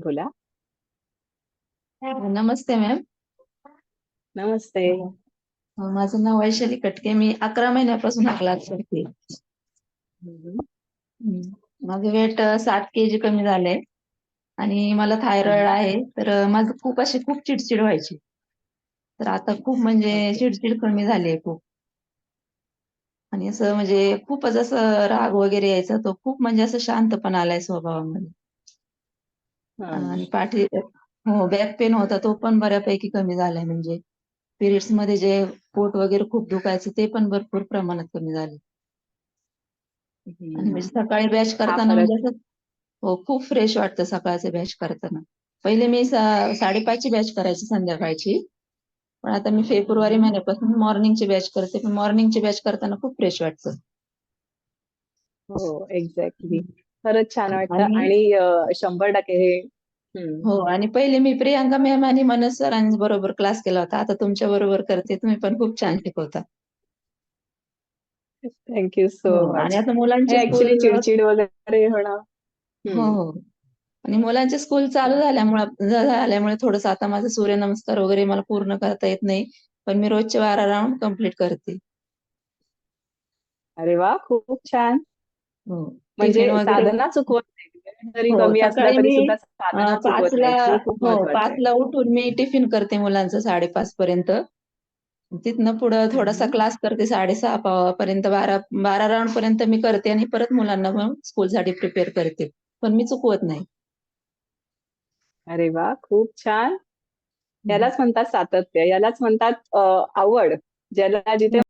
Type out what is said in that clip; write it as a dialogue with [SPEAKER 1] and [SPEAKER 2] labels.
[SPEAKER 1] बोला.
[SPEAKER 2] नमस्ते मॅम.
[SPEAKER 1] नमस्ते.
[SPEAKER 2] अ, माझं नाव वैशाली कटके. मी 11 महिन्यापासून हा क्लास करते.
[SPEAKER 1] हं.
[SPEAKER 2] हं. माझं वेट अ, 60 केजी कमी झालंय आणि मला थायरॉइड
[SPEAKER 1] हं.
[SPEAKER 2] आहे. तर माझं खूप अशी खूप चिडचिड व्हायची. तर आता खूप म्हणजे. चिडचिड कमी झाली आहे खूप. आणि असं म्हणजे खूपच असं राग वगैरे यायचा तो खूप म्हणजे असं शांतपणा आलाय स्वभावामध्ये. आणि पाठी हो, बॅक पेन होता तो पण बऱ्यापैकी कमी झालाय म्हणजे. पिरियड्समध्ये जे पोट वगैरे खूप दुखायचं ते पण भरपूर प्रमाणात कमी झालंय. आणि म्हणजे. सकाळी बॅच करताना म्हणजे असं हो, खूप फ्रेश वाटतं सकाळचं बॅच करताना. पहिले मी सा 5:30 ची बॅच करायची संध्याकाळची. पण आता मी फेब्रुवारी. महिन्यापासून मॉर्निंगची बॅच करते. पण मॉर्निंगची बॅच करताना खूप फ्रेश वाटतं.
[SPEAKER 1] हो, एक्झॅक्टली. खरंच छान वाटतं
[SPEAKER 2] आणि
[SPEAKER 1] आणि अ, 100% हे हं.
[SPEAKER 2] हो आणि पहिले मी प्रियांका मॅम आणि मनोज सरांबरोबर क्लास केला होता. आता तुमच्या बरोबर करते. तुम्ही पण खूप छान शिकवता.
[SPEAKER 1] थँक यू सो
[SPEAKER 2] हो आणि
[SPEAKER 1] मच.
[SPEAKER 2] आता मुलांची
[SPEAKER 1] हे
[SPEAKER 2] स्कूल
[SPEAKER 1] चिड-चिड वगैरे होणं
[SPEAKER 2] हो,
[SPEAKER 1] हं.
[SPEAKER 2] हो. आणि मुलांची स्कूल चालू झाल्यामुळं झा झाल्यामुळे थोडंसं आता माझं सूर्यनमस्कार वगैरे मला पूर्ण करता येत नाही. पण मी रोजचे 12 राउंड कंप्लीट करते.
[SPEAKER 1] अरे वाह! खूप छान.
[SPEAKER 2] हो.
[SPEAKER 1] म्हणजे साधना चुकवत नाही. वेळ जरी
[SPEAKER 2] हो,
[SPEAKER 1] कमी असला तरी सुद्धा साधना चुकवत
[SPEAKER 2] 5ला
[SPEAKER 1] नाहीत. हे खूप
[SPEAKER 2] हो,
[SPEAKER 1] महत्वाचं आहे.
[SPEAKER 2] 5ला उठून मी टिफिन करते मुलांचं 5:30 पर्यंत. तिथनं पुढं थोडासा. क्लास करते 6:30 पा पर्यंत 12 12 राउंड पर्यंत मी करते आणि परत मुलांना मग स्कूलसाठी प्रिपेअर करते. पण मी चुकवत नाही.
[SPEAKER 1] अरे वाह! खूप छान. यालाच म्हणतात सातत्य. यालाच म्हणतात अ, आवड. ज्याला जिथे.